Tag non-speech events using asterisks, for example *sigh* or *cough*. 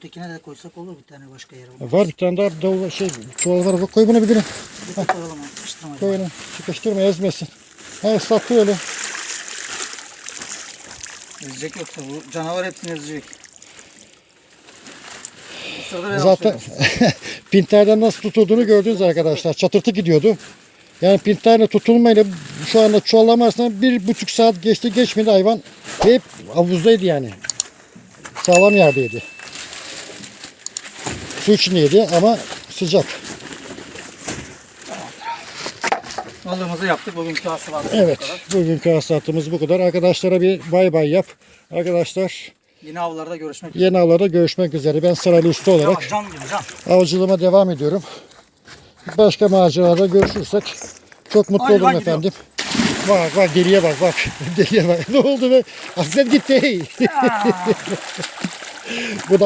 ötekine de koysak olur bir tane başka yere. Var bir tane daha davul şey çuval var. Bak koy bunu bir de koyalım onu sıkıştırmayalım. Koy onu. Sıkıştırma ezmesin. Ha ıslattı öyle. Ezecek yoksa bu canavar hepsini ezecek. Zaten *laughs* pinterden nasıl tutulduğunu gördünüz arkadaşlar. Çatırtı gidiyordu. Yani pinterle tutulmayla şu anda arasında bir buçuk saat geçti geçmedi hayvan. Hep havuzdaydı yani. Sağlam yerdeydi. Su içindeydi ama sıcak. Balığımızı yaptık. Bugünkü hasılatımız Evet bu kadar. bugünkü hasılatımız bu kadar. Arkadaşlara bir bay bay yap. Arkadaşlar Yine avlarda görüşmek üzere. yeni avlarda görüşmek üzere. Ben sırayla usta olarak can gibi can. avcılığıma devam ediyorum. Başka macerada görüşürsek çok mutlu olurum efendim. Bak bak geriye bak bak. *laughs* Geriye bak. Ne oldu be? Hasret gitti. *laughs* Bu da